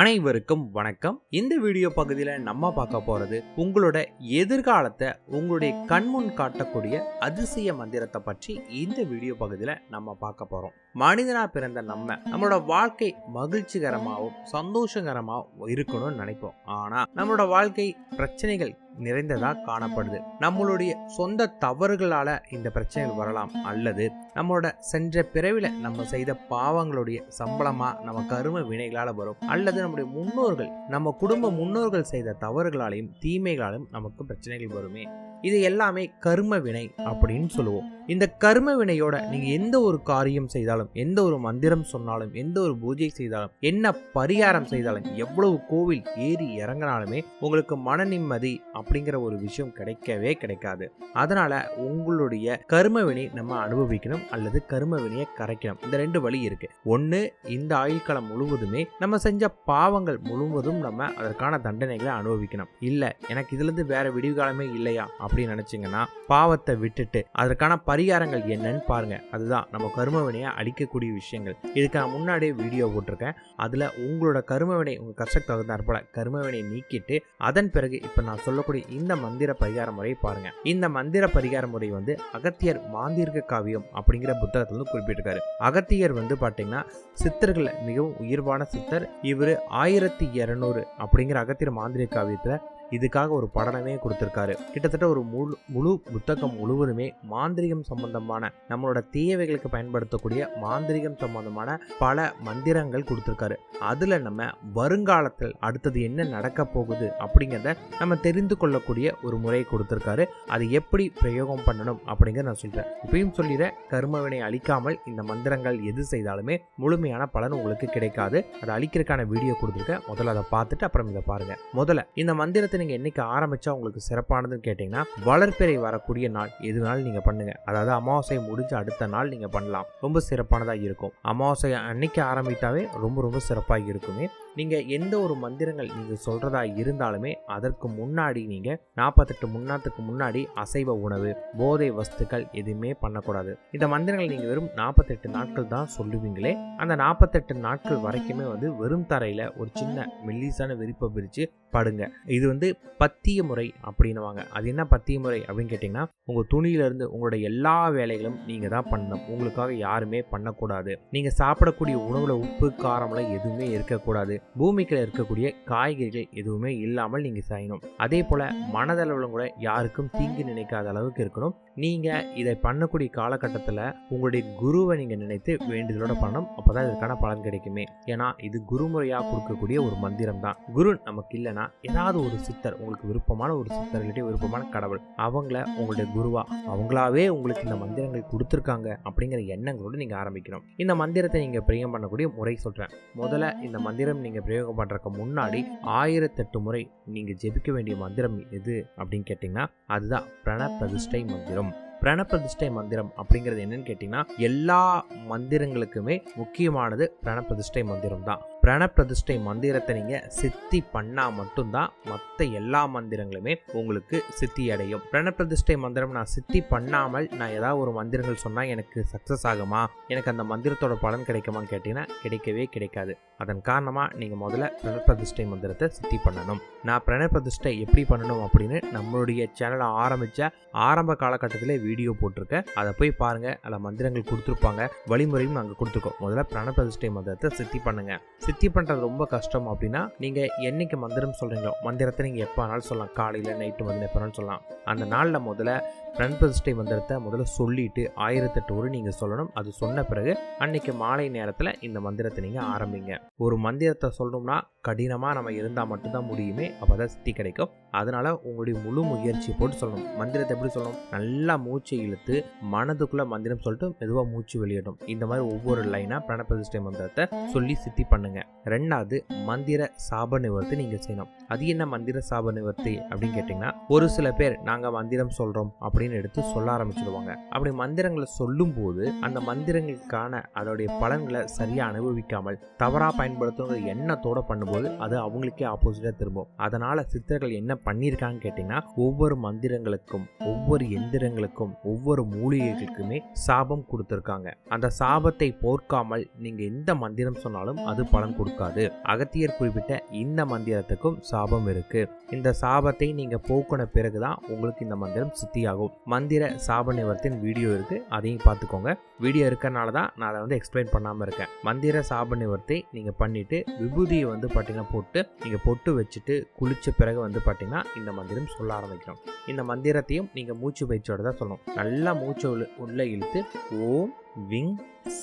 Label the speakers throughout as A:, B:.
A: அனைவருக்கும் வணக்கம். இந்த வீடியோ பகுதியில் நம்ம பார்க்க போகிறது உங்களோட எதிர்காலத்தை உங்களுடைய கண்முன் காட்டக்கூடிய அதிசய மந்திரத்தை பற்றி இந்த வீடியோ பகுதியில் நம்ம பார்க்க போகிறோம் மனிதனாக பிறந்த நம்ம நம்மளோட வாழ்க்கை மகிழ்ச்சிகரமாகவும் சந்தோஷகரமாகவும் இருக்கணும்னு நினைப்போம். ஆனால் நம்மளோட வாழ்க்கை பிரச்சனைகள் நிறைந்ததா காணப்படுது. நம்மளுடைய சொந்த தவறுகளால இந்த பிரச்சனைகள் வரலாம் அல்லது நம்மளோட சென்ற பிறவில நம்ம செய்த பாவங்களுடைய சம்பளமா நம்ம கரும வினைகளால வரும். அல்லது நம்முடைய முன்னோர்கள் நம்ம குடும்ப முன்னோர்கள் செய்த தவறுகளாலையும் தீமைகளாலும் நமக்கு பிரச்சனைகள் வருமே. இது எல்லாமே கர்ம வினை அப்படின்னு சொல்லுவோம். இந்த கர்ம வினையோட நீங்க எந்த ஒரு காரியம் செய்தாலும் எந்த ஒரு மந்திரம் சொன்னாலும் எந்த ஒரு பூஜை செய்தாலும் என்ன பரிகாரம் செய்தாலும் எவ்வளவு கோவில் ஏறி இறங்கினாலுமே உங்களுக்கு மன நிம்மதி அப்படிங்கிற ஒரு விஷயம் கிடைக்கவே கிடைக்காது. அதனால உங்களுடைய கர்ம வினை நம்ம அனுபவிக்கணும் அல்லது கர்ம வினையை கரைக்கணும். இந்த ரெண்டு வழி இருக்கு. ஒன்று இந்த ஆயுள் காலம் முழுவதுமே நம்ம செஞ்ச பாவங்கள் முழுவதும் நம்ம அதற்கான தண்டனைகளை அனுபவிக்கணும். இல்லை எனக்கு இதுல இருந்து வேற விடிவு காலமே இல்லையா அப்படின்னு நினைச்சீங்கன்னா பாவத்தை விட்டுட்டு அதற்கான பரிகாரங்கள் என்னன்னு பாருங்க. அதுதான் நம்ம கருமவினையை அழிக்கக்கூடிய விஷயங்கள். இதுக்கு நான் முன்னாடியே வீடியோ போட்டிருக்கேன். அதுல உங்களோட கருமவினை வினை உங்க கஷ்டத்துக்கு தகுந்தாற் போல கர்ம வினை நீக்கிட்டு அதன் பிறகு இப்ப நான் சொல்லக்கூடிய இந்த மந்திர பரிகார முறையை பாருங்க. இந்த மந்திர பரிகார முறை வந்து அகத்தியர் மாந்திரிக காவியம் அப்படிங்கிற புத்தகத்துல வந்து குறிப்பிட்டிருக்காரு. அகத்தியர் வந்து பாத்தீங்கன்னா சித்தர்கள் மிகவும் உயர்வான சித்தர். இவர் ஆயிரத்தி இரநூறு அப்படிங்கிற அகத்தியர் மாந்திரிக காவியத்துல இதுக்காக ஒரு படனமே கொடுத்துருக்காரு. கிட்டத்தட்ட ஒரு முழு முழு புத்தகம் முழுவதுமே மாந்திரிகம் சம்பந்தமான நம்மளோட தேவைகளுக்கு பயன்படுத்தக்கூடிய மாந்திரிகம் சம்பந்தமான பல மந்திரங்கள் கொடுத்துருக்காரு. அதுல நம்ம வருங்காலத்தில் அடுத்தது என்ன நடக்க போகுது அப்படிங்கிறத நம்ம தெரிந்து கொள்ளக்கூடிய ஒரு முறை கொடுத்துருக்காரு. அது எப்படி பிரயோகம் பண்ணணும் அப்படிங்கிறத நான் சொல்றேன். இப்பயும் சொல்லிடுறேன் கருமவினை அழிக்காமல் இந்த மந்திரங்கள் எது செய்தாலுமே முழுமையான பலன் உங்களுக்கு கிடைக்காது. அதை அழிக்கிறதுக்கான வீடியோ கொடுத்துருக்கேன். முதல்ல அதை பார்த்துட்டு அப்புறம் இதை பாருங்க. முதல்ல இந்த மந்திரத்தை நீங்க என்றைக்கு ஆரம்பிச்சா உங்களுக்கு சிறப்பானதுன்னு கேட்டிங்கன்னா வளர்ப்பிறை வரக்கூடிய நாள் எதுனாலும் நீங்க பண்ணுங்க. அதாவது அமாவாசை முடிஞ்ச அடுத்த நாள் நீங்கள் பண்ணலாம். ரொம்ப சிறப்பானதாக இருக்கும். அமாவாசை அன்னைக்கு ஆரம்பித்தாவே ரொம்ப ரொம்ப சிறப்பாக இருக்குமே. நீங்கள் எந்த ஒரு மந்திரங்கள் நீங்கள் சொல்கிறதா இருந்தாலுமே அதற்கு முன்னாடி நீங்கள் நாற்பத்தெட்டு முன்னாத்துக்கு முன்னாடி அசைவ உணவு போதை வஸ்துக்கள் எதுவுமே பண்ணக்கூடாது. இந்த மந்திரங்கள் நீங்கள் வெறும் நாற்பத்தெட்டு நாட்கள் தான் சொல்லுவீங்களே அந்த நாற்பத்தெட்டு நாட்கள் வரைக்குமே வந்து வெறும் தரையில் ஒரு சின்ன மெல்லிசான விரிப்பை பிரித்து படுங்க. இது வந்து பத்திய முறை அப்படின்னுவாங்க. அது என்ன பத்திய முறை அப்படின்னு கேட்டிங்கன்னா உங்கள் துணியிலேருந்து உங்களோட எல்லா வேலைகளும் நீங்கள் தான் பண்ணணும். உங்களுக்காக யாருமே பண்ணக்கூடாது. நீங்கள் சாப்பிடக்கூடிய உணவில் உப்பு காரம்லாம் எதுவுமே இருக்கக்கூடாது. பூமிக்குள்ள இருக்கக்கூடிய காய்கறிகள் எதுவுமே இல்லாமல் நீங்கள் செய்யணும் அதே போல் மனதளவிலும் கூட யாருக்கும் தீங்கு நினைக்காத அளவுக்கு இருக்கணும். நீங்கள் இதை பண்ணக்கூடிய காலகட்டத்தில் உங்களுடைய குருவை நீங்கள் நினைத்து வேண்டுதலோட பண்ணணும். அப்போ தான் இதற்கான பலன் கிடைக்குமே. ஏன்னா இது குருமுறையாக கொடுக்கக்கூடிய ஒரு மந்திரம் தான் குரு நமக்கு இல்லைன்னா ஏதாவது ஒரு சித்தர் உங்களுக்கு விருப்பமான ஒரு சித்தர்களுடைய விருப்பமான கடவுள் அவங்கள உங்களுடைய குருவா அவங்களாவே உங்களுக்கு இந்த மந்திரங்கள் கொடுத்துருக்காங்க அப்படிங்கிற எண்ணங்களோடு நீங்கள் ஆரம்பிக்கணும். இந்த மந்திரத்தை நீங்கள் பிரியம் பண்ணக்கூடிய முறை சொல்கிறேன் முதல்ல இந்த மந்திரம் நீங்கள் பிரயோகம் பண்ணுறதுக்கு முன்னாடி ஆயிரத்தெட்டு முறை நீங்கள் ஜெபிக்க வேண்டிய மந்திரம் எது அப்படின்னு கேட்டிங்கன்னா அதுதான் பிரண பிரதிஷ்டை மந்திரம். பிரணப்பிரதிஷ்டை மந்திரம் அப்படிங்கிறது என்னன்னு கேட்டிங்கன்னா எல்லா மந்திரங்களுக்குமே முக்கியமானது பிரணப்பிரதிஷ்டை மந்திரம் தான் பிரணப்பிரதிஷ்டை மந்திரத்தை நீங்கள் சித்தி பண்ணால் மட்டும்தான் மற்ற எல்லா மந்திரங்களுமே உங்களுக்கு சித்தி அடையும் பிரணப்பிரதிஷ்டை மந்திரம் நான் சித்தி பண்ணாமல் நான் ஏதாவது ஒரு மந்திரங்கள் சொன்னால் எனக்கு சக்ஸஸ் ஆகுமா? எனக்கு அந்த மந்திரத்தோட பலன் கிடைக்குமான்னு கேட்டிங்கன்னா கிடைக்கவே கிடைக்காது. அதன் காரணமாக நீங்கள் முதல்ல பிரணப்பிரதிஷ்டை மந்திரத்தை சித்தி பண்ணணும். நான் பிரணப்பிரதிஷ்டை எப்படி பண்ணணும் அப்படின்னு நம்மளுடைய சேனலை ஆரம்பித்த ஆரம்ப காலகட்டத்திலே வீடியோ போட்டிருக்கேன். அதை போய் பாருங்கள் அதில் மந்திரங்கள் கொடுத்துருப்பாங்க. வழிமுறையும் நாங்கள் கொடுத்துருக்கோம். முதல்ல பிரணப்பிரதிஷ்டை மந்திரத்தை சித்தி பண்ணுங்கள் சித்தி பண்ணுறது ரொம்ப கஷ்டம். அப்படின்னா நீங்கள் என்னைக்கு மந்திரம் சொல்கிறீங்களோ மந்திரத்தை நீங்கள் எப்போ வேணாலும் சொல்லலாம். காலையில் நைட்டு வந்து எப்போ வேணாலும் சொல்லலாம். அந்த நாளில் முதல்ல பிரதிஷ்டை மந்திரத்தை முதல்ல சொல்லிட்டு ஆயிரத்தெட்டு ஒரு நீங்கள் சொல்லணும். அது சொன்ன பிறகு அன்னைக்கு மாலை நேரத்தில் இந்த மந்திரத்தை நீங்கள் ஆரம்பிங்க. ஒரு மந்திரத்தை சொல்லணும்னா கடினமாக நம்ம இருந்தால் மட்டும்தான் முடியுமே. அப்போ தான் சித்தி கிடைக்கும். அதனால் உங்களுடைய முழு முயற்சி போட்டு சொல்லணும். மந்திரத்தை எப்படி சொல்லணும்? நல்லா மூச்சை இழுத்து மனதுக்குள்ளே மந்திரம் சொல்லிட்டு மெதுவாக மூச்சு வெளியிடும் இந்த மாதிரி ஒவ்வொரு லைனாக பிரணப்பிரதிஷ்டை மந்திரத்தை சொல்லி சித்தி பண்ணுங்க. ரெண்டாவது மந்திர சாப நிவர்த்தி நீங்கள் செய்யணும். அது என்ன மந்திர சாப நிவர்த்தி அப்படின்னு கேட்டிங்கன்னா ஒரு சில பேர் நாங்கள் மந்திரம் சொல்கிறோம் அப்படின்னு எடுத்து சொல்ல ஆரம்பிச்சிடுவாங்க அப்படி மந்திரங்களை சொல்லும்போது அந்த மந்திரங்களுக்கான அதோடைய பலன்களை சரியாக அனுபவிக்காமல் தவறாக பயன்படுத்துங்கிற எண்ணத்தோட பண்ணும்போது அது அவங்களுக்கே ஆப்போசிட்டாக திரும்பும். அதனால் சித்தர்கள் என்ன பண்ணியிருக்காங்கன்னு கேட்டிங்கன்னா ஒவ்வொரு மந்திரங்களுக்கும் ஒவ்வொரு எந்திரங்களுக்கும் ஒவ்வொரு மூலிகைகளுக்குமே சாபம் கொடுத்துருக்காங்க. அந்த சாபத்தை போர்க்காமல் நீங்கள் எந்த மந்திரம் சொன்னாலும் அது பலன் கொடுக்காது. அகத்தியர் குறிப்பிட்ட இந்த மந்திரத்துக்கும் சாபம் இருக்கு. இந்த சாபத்தை நீங்க போக்கின பிறகுதான் உங்களுக்கு இந்த மந்திரம் சித்தியாகும். மந்திர சாப நிவர்த்தின் வீடியோ இருக்குது அதையும் பார்த்துக்கோங்க. வீடியோ இருக்கிறனால தான் நான் அதை வந்து எக்ஸ்பிளைன் பண்ணாமல் இருக்கேன். மந்திர சாப நிவர்த்தி நீங்கள் பண்ணிவிட்டு விபூதியை வந்து பார்த்தீங்கன்னா போட்டு நீங்கள் பொட்டு வச்சுட்டு குளித்த பிறகு வந்து பார்த்தீங்கன்னா இந்த மந்திரம் சொல்ல ஆரம்பிக்கணும் இந்த மந்திரத்தையும் நீங்கள் மூச்சு பயிற்சியோடு தான் சொல்லணும். நல்லா மூச்சு உள்ளே உள்ள இழுத்து ஓம் விங்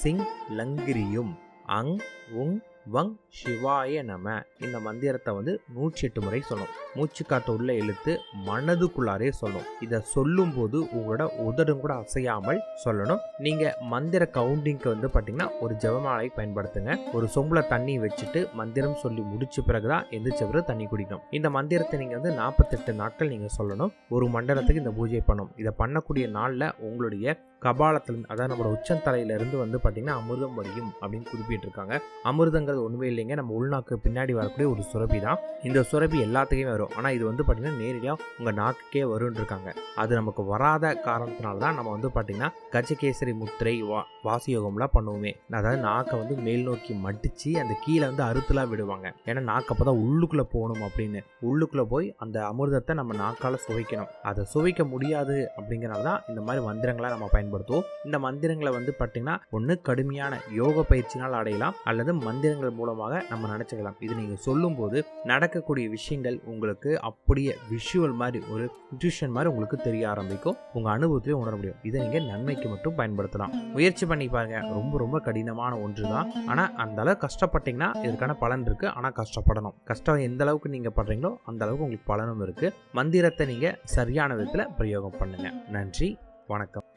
A: சிங் லங்கிரியும் அங் உங் வங் சிவாய நம. இந்த மந்திரத்தை வந்து நூற்றி எட்டு முறை சொல்லணும் மூச்சு காற்று உள்ள இழுத்து மனதுக்குள்ளாரே சொல்லணும் இதை சொல்லும்போது உங்களோட உதடும் கூட அசையாமல் சொல்லணும். நீங்க மந்திர கவுண்டிங்க்கு வந்து பார்த்தீங்கன்னா ஒரு ஜபமாலை பயன்படுத்துங்க. ஒரு சொம்புல தண்ணி வச்சுட்டு மந்திரம் சொல்லி முடிச்ச பிறகுதான் எந்திரிச்ச பிறகு தண்ணி குடிக்கணும். இந்த மந்திரத்தை நீங்க வந்து நாற்பத்தெட்டு நாட்கள் நீங்க சொல்லணும். ஒரு மண்டலத்துக்கு இந்த பூஜை பண்ணணும். இதை பண்ணக்கூடிய நாளில் உங்களுடைய கபாலத்தில் அதாவது நம்மளோட உச்சந்தலையில இருந்து வந்து பார்த்தீங்கன்னா அமிர்தம் வடியும் அப்படின்னு குறிப்பிட்டிருக்காங்க. அமிர்தங்கிறது ஒன்றுமே இல்லைங்க. நம்ம உள்நாக்கு பின்னாடி வரக்கூடிய ஒரு சுரபி தான். இந்த சுரபி எல்லாத்துக்குமே வரும். ஆனால் இது வந்து பார்த்திங்கன்னா நேரடியாக உங்கள் நாக்குக்கே வரும்னு இருக்காங்க அது நமக்கு வராத காரணத்தினால தான் நம்ம வந்து பார்த்திங்கன்னா கஜகேசரி முத்திரை வா வாசியோகம்லாம் பண்ணுவோமே. அதாவது நாக்கை வந்து மேல் நோக்கி மடித்து அந்த கீழே வந்து அறுத்துலாம் விடுவாங்க. ஏன்னா நாக்கு அப்போ தான் உள்ளுக்குள்ளே போகணும் அப்படின்னு. உள்ளுக்குள்ளே போய் அந்த அமிர்தத்தை நம்ம நாக்கால் சுவைக்கணும். அதை சுவைக்க முடியாது அப்படிங்கிறனால தான் இந்த மாதிரி மந்திரங்களை நம்ம பயன்படுத்துவோம். இந்த மந்திரங்களை வந்து பார்த்திங்கன்னா ஒன்று கடுமையான யோக பயிற்சினால் அடையலாம். அல்லது மந்திரங்கள் மூலமாக நம்ம நினச்சிக்கலாம். இது நீங்கள் சொல்லும்போது நடக்கக்கூடிய விஷயங்கள் உங்களுக்கு அப்படியே விஷுவல் மாதிரி ஒரு இன்ட்யூஷன் மாதிரி உங்களுக்கு தெரிய ஆரம்பிக்கும். உங்கள் அனுபவத்திலே உணர முடியும். இதை நீங்கள் நன்மைக்கு மட்டும் பயன்படுத்தலாம். முயற்சி பண்ணி பாருங்க. ரொம்ப ரொம்ப கடினமான ஒன்று தான் ஆனால் அந்த அளவு கஷ்டப்பட்டீங்கன்னா இதற்கான பலன் இருக்கு. ஆனால் கஷ்டப்படணும். கஷ்டம் எந்த அளவுக்கு நீங்கள் பண்றீங்களோ அந்த அளவுக்கு உங்களுக்கு பலனும் இருக்கு. மந்திரத்தை நீங்கள் சரியான விதத்தில் பிரயோகம் பண்ணுங்க. நன்றி. வணக்கம்.